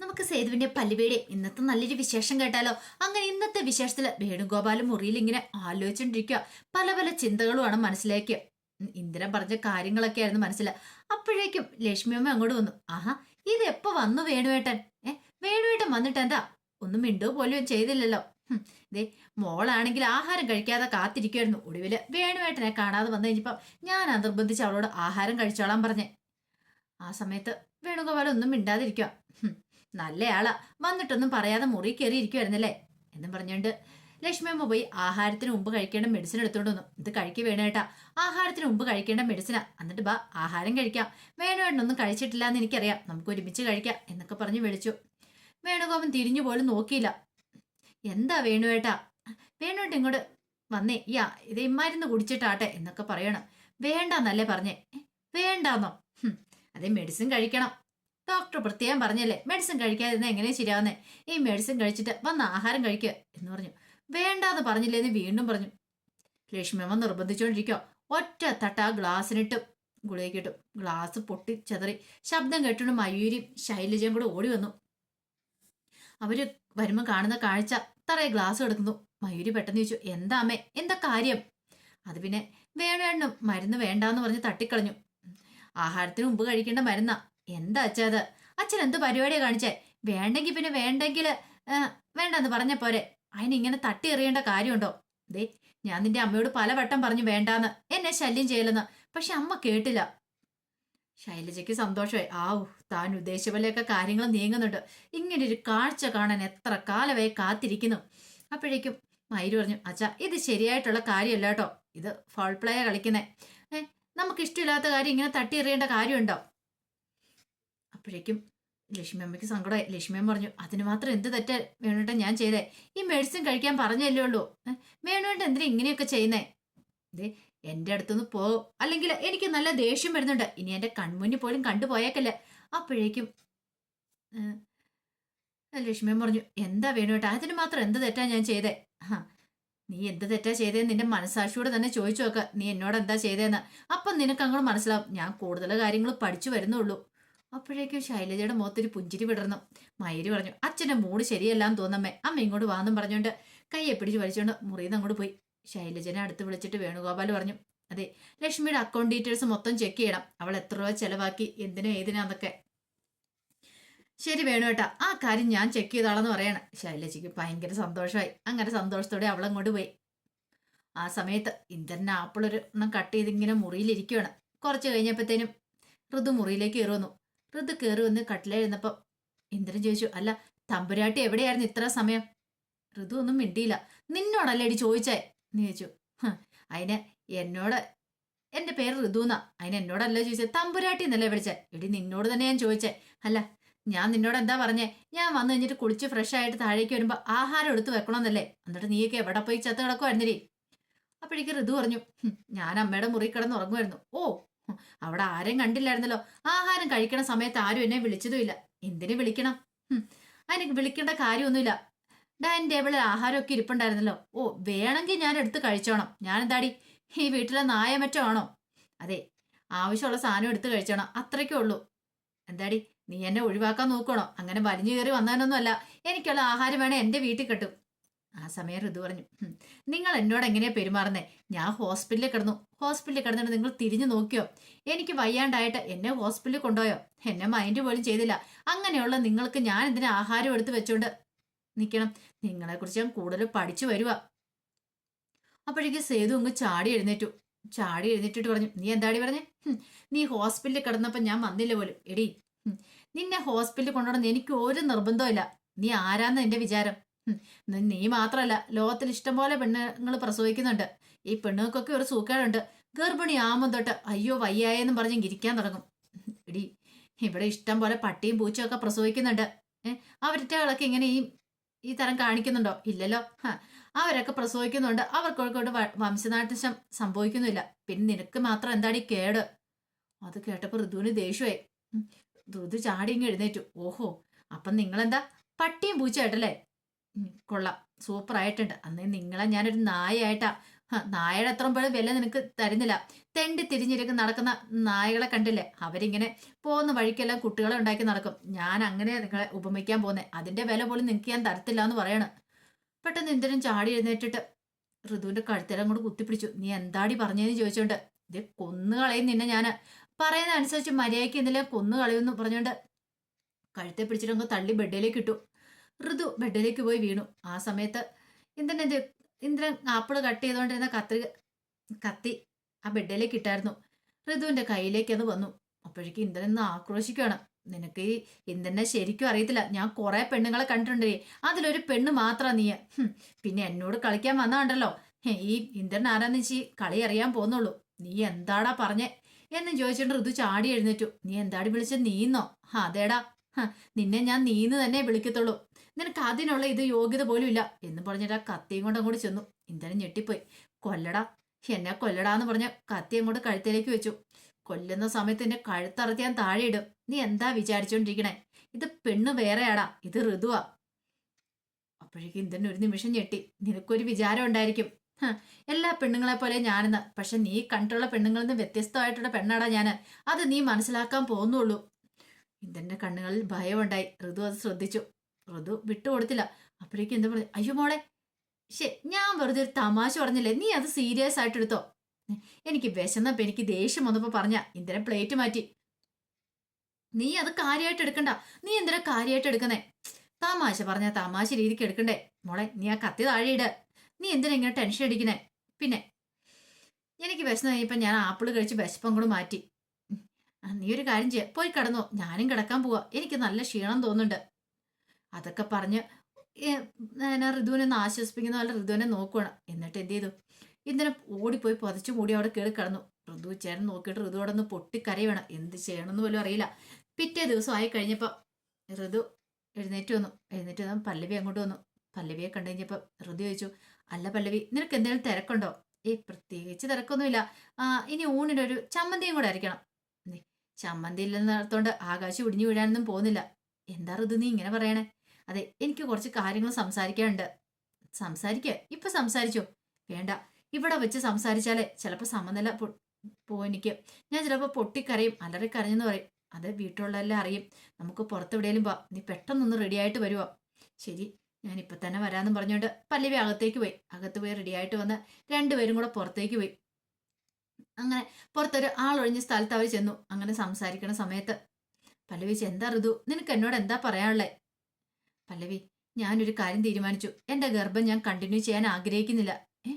നമുക്ക് സേതുവിന്റെ പല്ലുവേടെ ഇന്നത്തെ നല്ലൊരു വിശേഷം കേട്ടാലോ? അങ്ങനെ ഇന്നത്തെ വിശേഷത്തിൽ വേണുഗോപാലും മുറിയിൽ ഇങ്ങനെ ആലോചിച്ചോണ്ടിരിക്കുക പല പല ചിന്തകളുമാണ് മനസ്സിലാക്കിയ ഇന്ദ്രൻ പറഞ്ഞ കാര്യങ്ങളൊക്കെ ആയിരുന്നു മനസ്സില. അപ്പോഴേക്കും ലക്ഷ്മിയമ്മ അങ്ങോട്ട് വന്നു. ആഹാ ഇത് എപ്പോ വന്നു വേണുവേട്ടൻ? ഏ വേണുവേട്ടൻ വന്നിട്ട് എന്താ? ഒന്നും മിണ്ടോ പോലും ചെയ്തില്ലല്ലോ. ദേ മോളാണെങ്കിൽ ആഹാരം കഴിക്കാതെ കാത്തിരിക്കുമായിരുന്നു ഒടുവിൽ വേണുവേട്ടനെ കാണാതെ വന്നു കഴിഞ്ഞപ്പോ ഞാൻ നിർബന്ധിച്ച് അവളോട് ആഹാരം കഴിച്ചോളാൻ പറഞ്ഞേ. ആ സമയത്ത് വേണുഗോപാൽ ഒന്നും മിണ്ടാതിരിക്കുക നല്ലയാളാ. വന്നിട്ടൊന്നും പറയാതെ മുറി കയറി ഇരിക്കുമായിരുന്നല്ലേ എന്നും പറഞ്ഞുകൊണ്ട് ലക്ഷ്മിയമ്മ പോയി ആഹാരത്തിന് മുമ്പ് കഴിക്കേണ്ട മെഡിസിൻ എടുത്തോണ്ട് വന്നു. ഇത് കഴിക്കുക വേണേട്ടാ ആഹാരത്തിന് മുമ്പ് കഴിക്കേണ്ട മെഡിസിനാ എന്നിട്ട് ബാ ആഹാരം കഴിക്കാം. വേണുവേട്ടനൊന്നും കഴിച്ചിട്ടില്ല എന്ന് എനിക്കറിയാം. നമുക്ക് ഒരുമിച്ച് കഴിക്കാം എന്നൊക്കെ പറഞ്ഞ് വിളിച്ചു. വേണുഗോപൻ തിരിഞ്ഞു പോലും നോക്കിയില്ല. എന്താ വേണുവേട്ടാ വേണുവേട്ട ഇങ്ങോട്ട് വന്നേ. യാ ഇത് ഇമ്മാരുന്ന് കുടിച്ചിട്ടാട്ടെ എന്നൊക്കെ പറയണം. വേണ്ടെന്നല്ലേ പറഞ്ഞേ. "ഏ, വേണ്ടാന്നോ അതേ മെഡിസിൻ കഴിക്കണം. ഡോക്ടർ പ്രത്യേകം പറഞ്ഞല്ലേ മെഡിസിൻ കഴിക്കാതിരുന്ന എങ്ങനെ ശരിയാവുന്നേ? ഈ മെഡിസിൻ കഴിച്ചിട്ട് വന്ന് ആഹാരം കഴിക്കുക എന്ന് പറഞ്ഞു. വേണ്ടാന്ന് പറഞ്ഞില്ലേന്ന് വീണ്ടും പറഞ്ഞു. ലക്ഷ്മിയമ്മ നിർബന്ധിച്ചുകൊണ്ടിരിക്കുക ഒറ്റ തട്ട ആ ഗ്ലാസ്സിനിട്ട് ഗുളികക്കിട്ടും ഗ്ലാസ് പൊട്ടി ചെതറി. ശബ്ദം കേട്ടുകൊണ്ട് മയൂരിയും ശൈലജയും കൂടെ ഓടി വന്നു. അവർ വരുമ്പോൾ കാണുന്ന കാഴ്ച തറയെ ഗ്ലാസ് എടുക്കുന്നു മയൂരി പെട്ടെന്ന് ചോദിച്ചു എന്താ അമ്മേ? എന്താ കാര്യം? അത് പിന്നെ വേണേണ്ണും മരുന്ന് വേണ്ടാന്ന് പറഞ്ഞ് തട്ടിക്കളഞ്ഞു. ആഹാരത്തിന് മുമ്പ് കഴിക്കേണ്ട മരുന്നാ. എന്താ അച്ഛാ അത്? അച്ഛൻ എന്ത് പരിപാടിയാ കാണിച്ചേ? വേണ്ടെങ്കിൽ പിന്നെ വേണ്ടെങ്കിൽ വേണ്ടെന്ന് പറഞ്ഞ പോരെ. അതിനിങ്ങനെ തട്ടി എറിയേണ്ട കാര്യമുണ്ടോ? ദേ ഞാൻ നിന്റെ അമ്മയോട് പല വട്ടം പറഞ്ഞു വേണ്ടാന്ന്. എന്നെ ശല്യം ചെയ്യലെന്ന്. പക്ഷെ അമ്മ കേട്ടില്ല. ശൈലജയ്ക്ക് സന്തോഷമായി. ആവു താൻ ഉദ്ദേശിച്ച പോലെയൊക്കെ കാര്യങ്ങൾ നീങ്ങുന്നുണ്ട്. ഇങ്ങനെ ഒരു കാഴ്ച കാണാൻ എത്ര കാലമായി കാത്തിരിക്കുന്നു. അപ്പോഴേക്കും മൈര് പറഞ്ഞു അച്ഛാ ഇത് ശരിയായിട്ടുള്ള കാര്യമല്ല കേട്ടോ. ഇത് ഫോൾ പ്ലേ കളിക്കുന്നേ. ഏ നമുക്ക് ഇഷ്ടമില്ലാത്ത കാര്യം ഇങ്ങനെ തട്ടി എറിയേണ്ട കാര്യമുണ്ടോ? അപ്പോഴേക്കും ലക്ഷ്മി അമ്മയ്ക്ക് സങ്കടമായി ലക്ഷ്മി അമ്മ പറഞ്ഞു അതിന് മാത്രം എന്ത് തെറ്റ വേണുവേട്ടൻ ഞാൻ ചെയ്തേ? ഈ മെഡിസിൻ കഴിക്കാൻ പറഞ്ഞല്ലേ ഉള്ളൂ. വേണുവേണ്ട എന്തിനാ ഇങ്ങനെയൊക്കെ ചെയ്യുന്നേ? ദേ എന്റെ അടുത്തുനിന്ന് പോ. അല്ലെങ്കിൽ എനിക്ക് നല്ല ദേഷ്യം വരുന്നുണ്ട്. ഇനി എന്റെ കൺമുന്നിൽ പോലും കണ്ടുപോയേക്കല്ലേ അപ്പോഴേക്കും ലക്ഷ്മി പറഞ്ഞു എന്താ വേണുവേട്ടാ അതിന് മാത്രം എന്ത് തെറ്റാ ഞാൻ ചെയ്തേ? ആ നീ എന്ത് തെറ്റാ ചെയ്തേന്ന് നിന്റെ മനസാക്ഷിയോട് തന്നെ ചോദിച്ചു നോക്ക. നീ എന്നോട് എന്താ ചെയ്തേന്ന്? അപ്പം നിനക്ക് അങ്ങോട്ട് മനസ്സിലാവും. ഞാൻ കൂടുതൽ കാര്യങ്ങൾ പഠിച്ചു വരുന്നുള്ളൂ അപ്പോഴേക്കും ശൈലജയുടെ മുഖത്തൊരു പുഞ്ചിരി വിടർന്നു. മയിര് പറഞ്ഞു അച്ഛന്റെ മൂട് ശരിയല്ലാന്ന് തോന്നമ്മേ. അമ്മ ഇങ്ങോട്ട് വാന്നും പറഞ്ഞുകൊണ്ട് കയ്യെ പിടിച്ച് വലിച്ചുകൊണ്ട് മുറിയിൽ അങ്ങോട്ട് പോയി. ശൈലജനെ അടുത്ത് വിളിച്ചിട്ട് വേണുഗോപാൽ പറഞ്ഞു അതെ ലക്ഷ്മിയുടെ അക്കൗണ്ട് ഡീറ്റെയിൽസ് മൊത്തം ചെക്ക് ചെയ്യണം. അവൾ എത്ര രൂപ ചെലവാക്കി എന്തിനാ ഏതിനാന്നൊക്കെ. ശരി വേണു ഏട്ടാ ആ കാര്യം ഞാൻ ചെക്ക് ചെയ്തോളാന്ന് പറയണം. ശൈലജയ്ക്ക് ഭയങ്കര സന്തോഷമായി. അങ്ങനെ സന്തോഷത്തോടെ അവളങ്ങോട്ട് പോയി. ആ സമയത്ത് ഇന്ദ്രൻ ആപ്പിളൊരു എണ്ണം കട്ട് ചെയ്ത് ഇങ്ങനെ മുറിയിലിരിക്കുകയാണ് കുറച്ച് കഴിഞ്ഞപ്പോഴത്തേനും ഋതു മുറിയിലേക്ക് കയറി ഋതു കയറി വന്ന് കട്ടിലെഴുന്നപ്പം ഇന്ദ്രൻ ചോദിച്ചു അല്ല തമ്പുരാട്ടി എവിടെയായിരുന്നു ഇത്ര സമയം? ഋതു ഒന്നും മിണ്ടിയില്ല. നിന്നോടല്ലേ അടി ചോദിച്ചേ? എന്ന് ചോദിച്ചു. "ഹ്, അതിന് എന്നോട് എന്റെ പേര് ഋതു എന്നാ. അതിന് എന്നോടല്ല ചോദിച്ചത് തമ്പുരാട്ടി എന്നല്ലേ വിളിച്ചേ? എടി നിന്നോട് തന്നെ ഞാൻ ചോദിച്ചേ. അല്ല ഞാൻ നിന്നോട് എന്താ പറഞ്ഞേ? ഞാൻ വന്നു കഴിഞ്ഞിട്ട് കുളിച്ച് ഫ്രഷ് ആയിട്ട് താഴേക്ക് വരുമ്പോ ആഹാരം എടുത്ത് വെക്കണമെന്നല്ലേ എന്നിട്ട് നീയൊക്കെ എവിടെ പോയി ചത്ത് കിടക്കുമായിരുന്നില്ലേ അപ്പോഴേക്ക് ഋതു പറഞ്ഞു ഞാൻ അമ്മയുടെ മുറി കിടന്ന് ഉറങ്ങുമായിരുന്നു ഓ അവിടെ ആരും കണ്ടില്ലായിരുന്നല്ലോ. ആഹാരം കഴിക്കണ സമയത്ത് ആരും എന്നെ വിളിച്ചതുമില്ല എന്തിനു വിളിക്കണം? അതിന് വിളിക്കേണ്ട കാര്യമൊന്നുമില്ല. ഡൈനിങ് ടേബിളിൽ ആഹാരമൊക്കെ ഇരിപ്പുണ്ടായിരുന്നല്ലോ. ഓ വേണമെങ്കിൽ ഞാൻ എടുത്ത് കഴിച്ചോണം. ഞാൻ എന്താടി ഈ വീട്ടിലെ നായ മറ്റോ ആണോ? അതെ ആവശ്യമുള്ള സാധനം എടുത്ത് കഴിച്ചോണം. അത്രയ്ക്കേ ഉള്ളൂ. എന്താടി നീ എന്നെ ഒഴിവാക്കാൻ നോക്കണോ അങ്ങനെ വലിഞ്ഞു കയറി വന്നതിനൊന്നുമല്ല എനിക്കുള്ള ആഹാരം വേണേ എന്റെ വീട്ടിൽ കിട്ടും. ആ സമയം ഋതു പറഞ്ഞു നിങ്ങൾ എന്നോട് എങ്ങനെയാ പെരുമാറുന്നേ? ഞാൻ ഹോസ്പിറ്റലിൽ കിടന്നു. ഹോസ്പിറ്റലിൽ കിടന്നിട്ട് നിങ്ങൾ തിരിഞ്ഞു നോക്കിയോ? എനിക്ക് വയ്യാണ്ടായിട്ട് എന്നെ ഹോസ്പിറ്റലിൽ കൊണ്ടുപോയോ? എന്നെ മൈൻഡ് പോലും ചെയ്തില്ല. അങ്ങനെയുള്ള നിങ്ങൾക്ക് ഞാൻ ഇതിന് ആഹാരം എടുത്ത് വെച്ചോണ്ട് നിൽക്കണം നിങ്ങളെ കുറിച്ച് ഞാൻ കൂടുതൽ പഠിച്ചു വരുക അപ്പോഴേക്ക് സേതു അങ്ങ് ചാടി എഴുന്നേറ്റു. ചാടി എഴുന്നേറ്റിട്ട് പറഞ്ഞു നീ എന്താടി പറഞ്ഞേ? നീ ഹോസ്പിറ്റലിൽ കിടന്നപ്പോൾ ഞാൻ വന്നില്ല പോലും. എടി നിന്നെ ഹോസ്പിറ്റലിൽ കൊണ്ടുപോകണം എനിക്ക് ഒരു നിർബന്ധമില്ല നീ ആരാന്ന് എന്റെ വിചാരം? നി- മാത്രമല്ല ലോകത്തിൽ ഇഷ്ടംപോലെ പെണ്ണുങ്ങൾ പ്രസവിക്കുന്നുണ്ട്. ഈ പെണ്ണുങ്ങൾക്കൊക്കെ ഒരു സൂക്കേടുണ്ട് ഗർഭിണി ആകുമ്പോൾ തൊട്ട് അയ്യോ വയ്യായെന്നും പറഞ്ഞ് ഇരിക്കാൻ തുടങ്ങും. എടി ഇവിടെ ഇഷ്ടം പോലെ പട്ടിയും പൂച്ചയും ഒക്കെ പ്രസവിക്കുന്നുണ്ട്. അവരുടെ ഇങ്ങനെ ഈ ഈ തരം കാണിക്കുന്നുണ്ടോ? ഇല്ലല്ലോ. അവരൊക്കെ പ്രസവിക്കുന്നുണ്ട്. അവർക്കൊക്കെ വംശനാട്ടം സംഭവിക്കുന്നില്ല പിന്നെ നിനക്ക് മാത്രം എന്താടി കേട്? അത് കേട്ടപ്പോൾ ഋതുവിന് ദേഷ്യമായി ഋതു ചാടി ഇങ്ങ് എഴുന്നേറ്റു. ഓഹോ അപ്പം നിങ്ങളെന്താ? പട്ടിയും പൂച്ചയായിട്ടല്ലേ? കൊള്ളാം. സൂപ്പർ ആയിട്ടുണ്ട് അന്നേ നിങ്ങളെ ഞാനൊരു നായയായിട്ടാ. നായയുടെ അത്രയും പോലും വില നിനക്ക് തരുന്നില്ല. തെണ്ടി തിരിഞ്ഞിരിക്കും നടക്കുന്ന നായകളെ കണ്ടില്ലേ? അവരിങ്ങനെ പോകുന്ന വഴിക്കെല്ലാം കുട്ടികളെ ഉണ്ടാക്കി നടക്കും. ഞാൻ അങ്ങനെ നിങ്ങളെ ഉപമിക്കാൻ പോകുന്നത് അതിന്റെ വില പോലും നിങ്ങൾക്ക് ഞാൻ തരത്തില്ല എന്ന് പറയണ്. പെട്ടെന്ന് ഇന്ദ്രൻ ചാടി എഴുന്നേറ്റിട്ട് ഋതുവിന്റെ കഴുത്തേരം കൊണ്ട് കുത്തിപ്പിടിച്ചു. നീ എന്താടി പറഞ്ഞതെന്ന് ചോദിച്ചോണ്ട്? ഇത് കൊന്നു കളയും നിന്നെ ഞാൻ പറയുന്ന അനുസരിച്ച് മര്യാദയ്ക്ക് എന്തെങ്കിലും കൊന്നു കളയുമെന്ന് പറഞ്ഞോണ്ട് കഴുത്തെ പിടിച്ചിട്ട് തള്ളി ബെഡിലേക്ക് ഇട്ടു. ഋതു ബെഡിലേക്ക് പോയി വീണു. ആ സമയത്ത് ഇന്ദ്രൻ എന്ത് ഇന്ദ്രൻ ആപ്പിൾ കട്ട് ചെയ്തുകൊണ്ടിരുന്ന കത്രി കത്തി ആ ബെഡിലേക്ക് ഇട്ടായിരുന്നു. ഋതുവിന്റെ കയ്യിലേക്ക് അത് വന്നു. അപ്പോഴേക്കും ഇന്ദ്രൻ ഒന്ന് ആക്രോശിക്കുകയാണ്. നിനക്ക് ഈ ഇന്ദ്രനെ ശരിക്കും അറിയത്തില്ല. ഞാൻ കുറെ പെണ്ണുങ്ങളെ കണ്ടിട്ടുണ്ടേ. അതിലൊരു പെണ്ണ് മാത്രം നീ പിന്നെ എന്നോട് കളിക്കാൻ വന്നാണ്ടല്ലോ. ഈ ഇന്ദ്രൻ ആരാന്ന് വെച്ച് കളി അറിയാൻ പോന്നുള്ളൂ നീ എന്താടാ പറഞ്ഞേ? എന്ന് ചോദിച്ചിട്ട് ഋതു ചാടി എഴുന്നേറ്റു. നീ എന്താടി വിളിച്ച നീന്നോ? "ആ, അതേടാ. നിന്നെ ഞാൻ നീന്ന് തന്നെ വിളിക്കത്തുള്ളൂ. നിനക്ക് അതിനുള്ള ഇത് യോഗ്യത പോലും ഇല്ല എന്ന് പറഞ്ഞിട്ട് ആ കത്തിയും കൊണ്ട് അങ്ങോട്ട് ചെന്നു. ഇന്ദ്രൻ ഞെട്ടിപ്പോയി. കൊല്ലടാ എന്നെ കൊല്ലടാന്ന് പറഞ്ഞ കത്തി അങ്ങോട്ട് കഴുത്തിലേക്ക് വെച്ചു. കൊല്ലുന്ന സമയത്ത് എന്നെ കഴുത്തറത്തി ഞാൻ താഴെ ഇടും. നീ എന്താ വിചാരിച്ചോണ്ടിരിക്കണേ? ഇത് പെണ്ണ് വേറെയാടാ. ഇത് ഋതുവാ. അപ്പോഴേക്കും ഇന്ദ്രൻ ഒരു നിമിഷം ഞെട്ടി. നിനക്കൊരു വിചാരം ഉണ്ടായിരിക്കും. എല്ലാ പെണ്ണുങ്ങളെ പോലെ ഞാനെന്ന്. പക്ഷെ നീ കണ്ടുള്ള പെണ്ണുങ്ങളിൽ നിന്ന് വ്യത്യസ്തമായിട്ടുള്ള പെണ്ണാടാ ഞാൻ അത് നീ മനസ്സിലാക്കാൻ പോകുന്നുള്ളൂ. ഇന്ദ്രന്റെ കണ്ണുകളിൽ ഭയമുണ്ടായി. ഋതു അത് ശ്രദ്ധിച്ചു. ഋതു വിട്ടുകൊടുത്തില്ല അപ്പോഴേക്കും എന്താ പറയുക അയ്യോ മോളെ ശേ ഞാൻ വെറുതെ ഒരു തമാശ പറഞ്ഞില്ലേ? നീ അത് സീരിയസ് ആയിട്ട് എടുത്തോ? എനിക്ക് വിശന്നപ്പോ എനിക്ക് ദേഷ്യം വന്നപ്പോ പറഞ്ഞ ഇന്ദ്രൻ പ്ലേറ്റ് മാറ്റി. നീ അത് കാര്യമായിട്ട് എടുക്കണ്ട. നീ എന്തിനാ കാര്യമായിട്ട് എടുക്കുന്നേ? തമാശ പറഞ്ഞ തമാശ രീതിക്ക് എടുക്കണ്ടേ? മോളെ നീ ആ കത്തി താഴെയിട് നീ എന്തിനാ ഇങ്ങനെ ടെൻഷൻ അടിക്കണേ പിന്നെ എനിക്ക് വിശന്ന് കഴിഞ്ഞപ്പോ ഞാൻ ആപ്പിൾ കഴിച്ച് വിശപ്പം കൂടെ മാറ്റി. നീ ഒരു കാര്യം ചെയ്യ. പോയി കിടന്നോ. ഞാനും കിടക്കാൻ പോവാ. എനിക്ക് നല്ല ക്ഷീണം തോന്നുന്നുണ്ട്. അതൊക്കെ പറഞ്ഞ് ഋതുവിനെ ഒന്ന് ആശ്വസിപ്പിക്കുന്ന പോലെ ഋതുവിനെ നോക്കുവാണ്. എന്നിട്ട് എന്ത് ചെയ്തു? ഇന്ദ്രൻ ഓടിപ്പോയി പതിച്ചു മൂടി അവിടെ കയറി കിടന്നു. ഋതു ചേട്ടൻ നോക്കിയിട്ട് ഋതു അവിടെ ഒന്ന് പൊട്ടിക്കരയണം എന്ത് ചെയ്യണമെന്ന് പോലും അറിയില്ല. പിറ്റേ ദിവസം ആയി കഴിഞ്ഞപ്പോൾ ഋതു എഴുന്നേറ്റ് വന്നു. എഴുന്നേറ്റ് വന്നു പല്ലവി അങ്ങോട്ട് വന്നു. പല്ലവിയെ കണ്ടു കഴിഞ്ഞപ്പോൾ ഋതു ചോദിച്ചു അല്ല പല്ലവി നിനക്ക് എന്തെങ്കിലും തിരക്കുണ്ടോ? ഏ പ്രത്യേകിച്ച് തിരക്കൊന്നുമില്ല. ഇനി ഒരു ചമ്മന്തിയും കൂടെ അരയ്ക്കണം. ചമ്മന്തി ഇല്ലെന്നിടത്തോണ്ട് ആകാശം ഇടിഞ്ഞു വീഴാനൊന്നും പോകുന്നില്ല. എന്താ ഋതു നീ ഇങ്ങനെ പറയണേ? അതെ എനിക്ക് കുറച്ച് കാര്യങ്ങൾ സംസാരിക്കാനുണ്ട്. സംസാരിക്കുക ഇപ്പൊ സംസാരിച്ചോ? വേണ്ട. ഇവിടെ വെച്ച് സംസാരിച്ചാലേ ചിലപ്പോൾ സമനില പൊ- പോവും ഞാൻ ചിലപ്പോൾ പൊട്ടിക്കരയും അലറിക്കരഞ്ഞെന്ന് പറയും. അത് വീട്ടിലുള്ളതെല്ലാം അറിയും. നമുക്ക് പുറത്തെവിടെയും പോവാം നീ പെട്ടെന്നൊന്ന് റെഡി ആയിട്ട് വരുവോ. ശരി ഇപ്പൊ തന്നെ വരാമെന്ന് പറഞ്ഞുകൊണ്ട് പല്ലവി അകത്തേക്ക് പോയി. അകത്ത് പോയി റെഡി ആയിട്ട് വന്ന് രണ്ടുപേരും കൂടെ പുറത്തേക്ക് പോയി. അങ്ങനെ പുറത്തൊരു ആളൊഴിഞ്ഞ സ്ഥലത്ത് അവർ ചെന്നു. അങ്ങനെ സംസാരിക്കണ സമയത്ത് പല്ലവി എന്താ ഋതു? നിനക്ക് എന്നോട് എന്താ പറയാനുള്ളേ? പല്ലവി ഞാനൊരു കാര്യം തീരുമാനിച്ചു. എന്റെ ഗർഭം ഞാൻ കണ്ടിന്യൂ ചെയ്യാൻ ആഗ്രഹിക്കുന്നില്ല. ഏ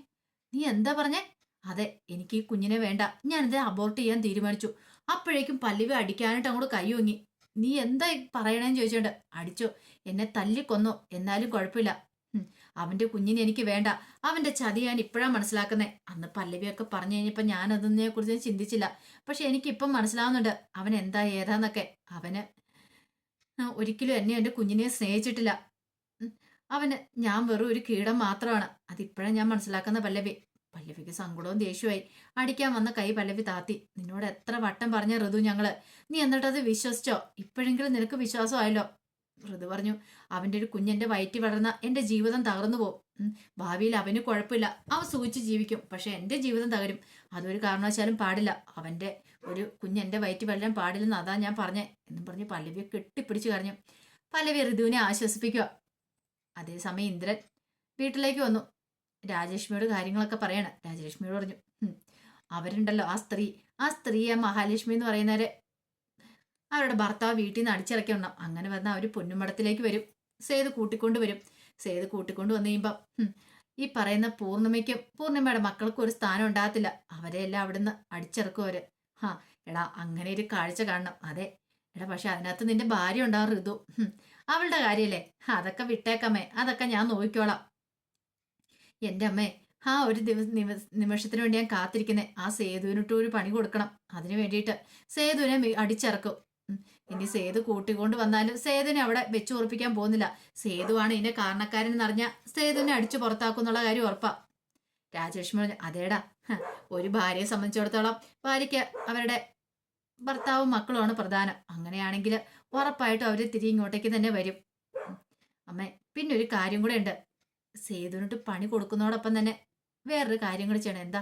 നീ എന്താ പറഞ്ഞേ? അതെ എനിക്ക് ഈ കുഞ്ഞിനെ വേണ്ട. ഞാനിത് അബോർട്ട് ചെയ്യാൻ തീരുമാനിച്ചു. അപ്പോഴേക്കും പല്ലവി അടിക്കാനായിട്ട് അങ്ങോട്ട് കൈ ഒങ്ങി. നീ എന്താ പറയണേന്ന് ചോദിച്ചോണ്ട് അടിച്ചോ. എന്നെ തല്ലിക്കൊന്നോ എന്നാലും കുഴപ്പമില്ല. അവന്റെ കുഞ്ഞിനെ എനിക്ക് വേണ്ട. അവന്റെ ചതി ഞാൻ ഇപ്പോഴാ മനസ്സിലാക്കുന്നേ. അന്ന് പല്ലവിയൊക്കെ പറഞ്ഞു കഴിഞ്ഞപ്പോൾ ഞാൻ കുറിച്ച് ചിന്തിച്ചില്ല. പക്ഷെ എനിക്കിപ്പം മനസ്സിലാവുന്നുണ്ട് അവൻ എന്താ ഏതാന്നൊക്കെ. അവന് ഒരിക്കലും എന്നെ എന്റെ കുഞ്ഞിനെ സ്നേഹിച്ചിട്ടില്ല. അവന് ഞാൻ വെറും ഒരു കീടം മാത്രമാണ്. അതിപ്പോഴാണ് ഞാൻ മനസ്സിലാക്കുന്ന പല്ലവി. പല്ലവിക്ക് സങ്കടവും ദേഷ്യമായി അടിക്കാൻ വന്ന കൈ പല്ലവി താത്തി. നിന്നോട് എത്ര വട്ടം പറഞ്ഞ ഋതു ഞങ്ങൾ. നീ എന്നിട്ടത് വിശ്വസിച്ചോ? ഇപ്പോഴെങ്കിലും നിനക്ക് വിശ്വാസമായല്ലോ. ഋതു പറഞ്ഞു അവന്റെ ഒരു കുഞ്ഞെന്റെ വയറ്റി വളർന്ന എന്റെ ജീവിതം തകർന്നു പോകും ഭാവിയിൽ അവന് കുഴപ്പമില്ല. അവൻ സൂചിച്ച് ജീവിക്കും. പക്ഷെ എന്റെ ജീവിതം തകരും. അതൊരു കാരണവശാലും പാടില്ല. അവന്റെ ഒരു കുഞ്ഞെന്റെ വയറ്റി വളരാൻ പാടില്ലെന്ന് അതാ ഞാൻ പറഞ്ഞേ എന്നും പറഞ്ഞ് പല്ലവിയെ കെട്ടിപ്പിടിച്ച് കരഞ്ഞു. പല്ലവി ഋതുവിനെ ആശ്വസിപ്പിക്കുക. അതേസമയം ഇന്ദ്രൻ വീട്ടിലേക്ക് വന്നു. രാജലക്ഷ്മിയോട് കാര്യങ്ങളൊക്കെ പറയണം. രാജലക്ഷ്മിയോട് പറഞ്ഞു "ഉം, അവരുണ്ടല്ലോ ആ സ്ത്രീ. ആ സ്ത്രീയെ മഹാലക്ഷ്മി എന്ന് പറയുന്നവര് അവരുടെ ഭർത്താവ് വീട്ടിൽ നിന്ന് അടിച്ചിറക്കി ഉണ്ടാവും അങ്ങനെ വന്ന അവർ പൊന്നുമടത്തിലേക്ക് വരും. സേത് കൂട്ടിക്കൊണ്ട് വരും. സേത് കൂട്ടിക്കൊണ്ട് വന്നു കഴിയുമ്പം ഈ പറയുന്ന പൂർണിമയ്ക്കും പൂർണിമയുടെ മക്കൾക്കും ഒരു സ്ഥാനം ഉണ്ടാകത്തില്ല. അവരെ എല്ലാം അവിടുന്ന് അടിച്ചിറക്കും അവർ. ഹാ എടാ അങ്ങനെ ഒരു കാഴ്ച കാണണം. അതെ. എടാ പക്ഷെ അതിനകത്ത് നിന്റെ ഭാര്യ ഉണ്ടാവും ഋതു അവളുടെ കാര്യല്ലേ? അതൊക്കെ വിട്ടേക്കമ്മേ അതൊക്കെ ഞാൻ നോക്കിക്കോളാം. എന്റെ അമ്മേ ആ ഒരു ദിവസ നിമിഷത്തിന് വേണ്ടി ഞാൻ കാത്തിരിക്കുന്നേ. ആ സേതുവിനിട്ട് ഒരു പണി കൊടുക്കണം. അതിനു വേണ്ടിയിട്ട് സേതുവിനെ അടിച്ചിറക്കും. ഇനി സേതു കൂട്ടിക്കൊണ്ട് വന്നാലും സേതുവിനെ അവിടെ വെച്ചു ഉറപ്പിക്കാൻ പോകുന്നില്ല. സേതുവാണ് ഇതിന്റെ കാരണക്കാരൻ എന്നറിഞ്ഞ സേതുവിനെ അടിച്ചു പുറത്താക്കും എന്നുള്ള കാര്യം ഉറപ്പാ. രാജലക്ഷ്മി പറഞ്ഞു അതേടാ ഒരു ഭാര്യയെ സംബന്ധിച്ചിടത്തോളം ഭാര്യയ്ക്ക് അവരുടെ ഭർത്താവും മക്കളുമാണ് പ്രധാനം. അങ്ങനെയാണെങ്കിൽ ഉറപ്പായിട്ടും അവർ തിരി ഇങ്ങോട്ടേക്ക് തന്നെ വരും. അമ്മ അമ്മേ പിന്നെ ഒരു കാര്യം കൂടെ ഉണ്ട്. സേതുവിനോട്ട് പണി കൊടുക്കുന്നതോടൊപ്പം തന്നെ വേറൊരു കാര്യം കൂടി ചെയ്യണം. എന്താ?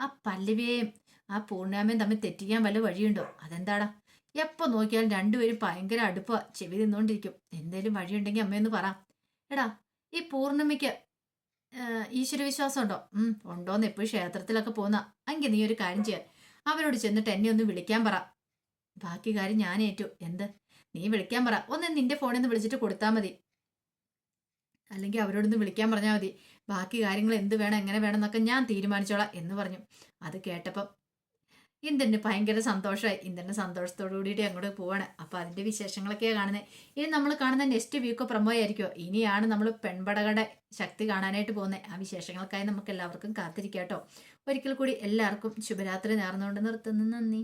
ആ പല്ലവിയെയും ആ പൂർണാമയും തമ്മിൽ തെറ്റിക്കാൻ വല്ല വഴിയുണ്ടോ? അതെന്താടാ? എപ്പോൾ നോക്കിയാലും രണ്ടുപേരും ഭയങ്കര അടുപ്പ. ചെവി നിന്നുകൊണ്ടിരിക്കും എന്തേലും വഴിയുണ്ടെങ്കിൽ അമ്മയൊന്ന് പറ. എടാ ഈ പൂർണിമയ്ക്ക് ഈശ്വരവിശ്വാസം ഉണ്ടോ ഉം ഉണ്ടോന്ന് എപ്പോഴും ക്ഷേത്രത്തിലൊക്കെ പോന്ന. എങ്കിൽ നീ ഒരു കാര്യം ചെയ്യാൻ അവരോട് ചെന്നിട്ട് എന്നെ ഒന്ന് വിളിക്കാൻ പറ. ബാക്കി കാര്യം ഞാൻ ഏറ്റു. എന്ത്? നീ വിളിക്കാൻ പറ. ഒന്ന് നിന്റെ ഫോണിൽ നിന്ന് വിളിച്ചിട്ട് കൊടുത്താൽ മതി. അല്ലെങ്കിൽ അവരോടൊന്ന് വിളിക്കാൻ പറഞ്ഞാൽ മതി. ബാക്കി കാര്യങ്ങൾ എന്ത് വേണം എങ്ങനെ വേണം എന്നൊക്കെ ഞാൻ തീരുമാനിച്ചോളാം എന്ന് പറഞ്ഞു. അത് കേട്ടപ്പം ഇന്ദ്രന് ഭയങ്കര സന്തോഷമായി. ഇന്ദ്രന് സന്തോഷത്തോടു കൂടിയിട്ട് അങ്ങോട്ട് പോവാണ്. അപ്പോൾ അതിന്റെ വിശേഷങ്ങളൊക്കെയാണ് കാണുന്നത്. ഇനി നമ്മൾ കാണുന്ന നെക്സ്റ്റ് വീക്ക് പ്രമോ ആയിരിക്കും ഇനിയാണ് നമ്മൾ പെൺപടകളുടെ ശക്തി കാണാനായിട്ട് പോകുന്നത്. ആ വിശേഷങ്ങൾക്കായി നമുക്ക് എല്ലാവർക്കും കാത്തിരിക്കാം കേട്ടോ ഒരിക്കൽ കൂടി എല്ലാവർക്കും ശുഭരാത്രി നേർന്നുകൊണ്ട് നിർത്തുന്നു. നന്ദി.